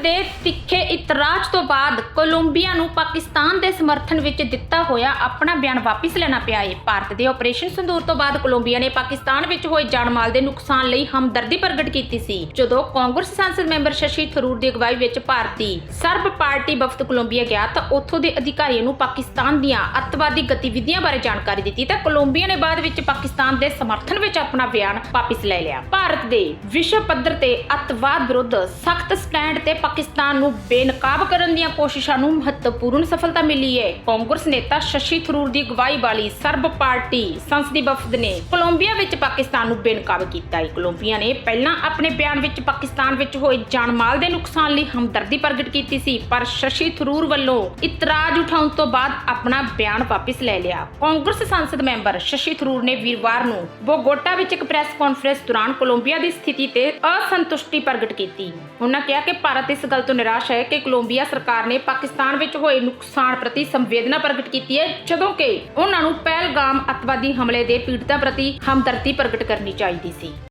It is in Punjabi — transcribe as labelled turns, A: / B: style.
A: ਦੇ ਤਿੱਖੇ ਇਤਰਾਜ਼ ਤੋਂ ਬਾਅਦ ਕੋਲੰਬੀਆ ਨੂੰ ਪਾਕਿਸਤਾਨ ਦੇ ਸਮਰਥਨ ਵਿੱਚ ਦਿੱਤਾ ਹੋਇਆ ਆਪਣਾ ਬਿਆਨ ਵਾਪਸ ਲੈਣਾ ਪਿਆ ਹੈ। ਭਾਰਤ ਦੇ ਆਪਰੇਸ਼ਨ ਸੰਦੂਰ ਤੋਂ ਬਾਅਦ ਕੋਲੰਬੀਆ ਨੇ ਪਾਕਿਸਤਾਨ ਵਿੱਚ ਹੋਏ ਜਾਨਮਾਲ ਦੇ ਨੁਕਸਾਨ ਲਈ ਹਮਦਰਦੀ ਪ੍ਰਗਟ ਕੀਤੀ ਸੀ, ਜਦੋਂ ਕਾਂਗਰਸ ਸੰਸਦ ਮੈਂਬਰ ਸ਼ਸ਼ੀ ਥਰੂਰ ਦੀ ਅਗਵਾਈ ਵਿੱਚ ਭਾਰਤੀ ਸਰਬ ਪਾਰਟੀ ਵਫਦ ਕੋਲੰਬੀਆ ਗਿਆ ਤਾਂ ਉੱਥੋਂ ਦੇ ਅਧਿਕਾਰੀਆਂ ਨੂੰ ਪਾਕਿਸਤਾਨ ਦੀਆਂ ਅੱਤਵਾਦੀ ਗਤੀਵਿਧੀਆਂ ਬਾਰੇ ਜਾਣਕਾਰੀ ਦਿੱਤੀ ਤਾਂ ਕੋਲੰਬੀਆ ਨੇ ਬਾਅਦ ਵਿੱਚ ਪਾਕਿਸਤਾਨ ਦੇ ਸਮਰਥਨ ਵਿੱਚ ਆਪਣਾ ਬਿਆਨ ਵਾਪਸ ਲੈ ਲਿਆ। ਭਾਰਤ ਦੇ ਵਿਸ਼ਵ ਪੱਧਰ ਤੇ ਅੱਤਵਾਦ ਵਿਰੁੱਧ ਸਖਤ ਸਟੈਂਡ ਤੇ ਪਾਕਿਸਤਾਨ ਨੂੰ ਬੇਨਕਾਬ ਕਰਨ ਦੀਆਂ ਕੋਸ਼ਿਸ਼ਾਂ ਨੂੰ ਮਹੱਤਵਪੂਰਨ ਸਫਲਤਾ ਮਿਲੀ ਹੈ। ਕਾਂਗਰਸ ਨੇਤਾ ਸ਼ਸ਼ੀ ਥਰੂਰ ਦੀ ਅਗਵਾਈ ਵਾਲੀ ਸਰਬ ਪਾਰਟੀ ਸੰਸਦੀ ਵਫਦ ਨੇ ਕੋਲੰਬੀਆ ਵਿੱਚ ਪਾਕਿਸਤਾਨ ਨੂੰ ਬੇਨਕਾਬ ਕੀਤਾ ਹੈ। ਕੋਲੰਬੀਆ ਨੇ ਪਹਿਲਾਂ ਆਪਣੇ ਬਿਆਨ ਵਿੱਚ ਪਾਕਿਸਤਾਨ ਵਿੱਚ ਹੋਏ ਜਾਨਮਾਲ ਦੇ ਨੁਕਸਾਨ ਲਈ ਹਮਦਰਦੀ ਪ੍ਰਗਟ ਕੀਤੀ ਸੀ, ਪਰ ਸ਼ਸ਼ੀ ਥਰੂਰ ਵੱਲੋਂ ਇਤਰਾਜ਼ ਉਠਾਉਣ ਤੋਂ ਬਾਅਦ ਆਪਣਾ ਬਿਆਨ ਵਾਪਸ ਲੈ ਲਿਆ। ਕਾਂਗਰਸ ਸੰਸਦ ਮੈਂਬਰ ਸ਼ਸ਼ੀ ਥਰੂਰ ਨੇ ਵੀਰਵਾਰ ਨੂੰ ਬੋਗੋਟਾ ਵਿੱਚ ਇੱਕ ਪ੍ਰੈਸ ਕਾਨਫਰੰਸ ਦੌਰਾਨ ਕੋਲੰਬੀਆ ਦੀ ਸਥਿਤੀ ਤੇ ਅਸੰਤੁਸ਼ਟੀ ਪ੍ਰਗਟ ਕੀਤੀ। ਉਹਨਾਂ ਕਿਹਾ ਕਿ ਭਾਰਤ ਇਸ ਇਸ ਗੱਲ ਤੋਂ ਨਿਰਾਸ਼ ਹੈ ਕਿ ਕੋਲੰਬੀਆ ਸਰਕਾਰ ਨੇ ਪਾਕਿਸਤਾਨ ਵਿੱਚ ਹੋਏ ਨੁਕਸਾਨ ਪ੍ਰਤੀ ਸੰਵੇਦਨਾ ਪ੍ਰਗਟ ਕੀਤੀ ਹੈ, ਜਦੋਂ ਕਿ ਉਹਨਾਂ ਨੂੰ ਪਹਿਲਗਾਮ ਅੱਤਵਾਦੀ ਹਮਲੇ ਦੇ ਪੀੜਤਾਂ ਪ੍ਰਤੀ ਹਮਦਰਦੀ ਪ੍ਰਗਟ ਕਰਨੀ ਚਾਹੀਦੀ ਸੀ।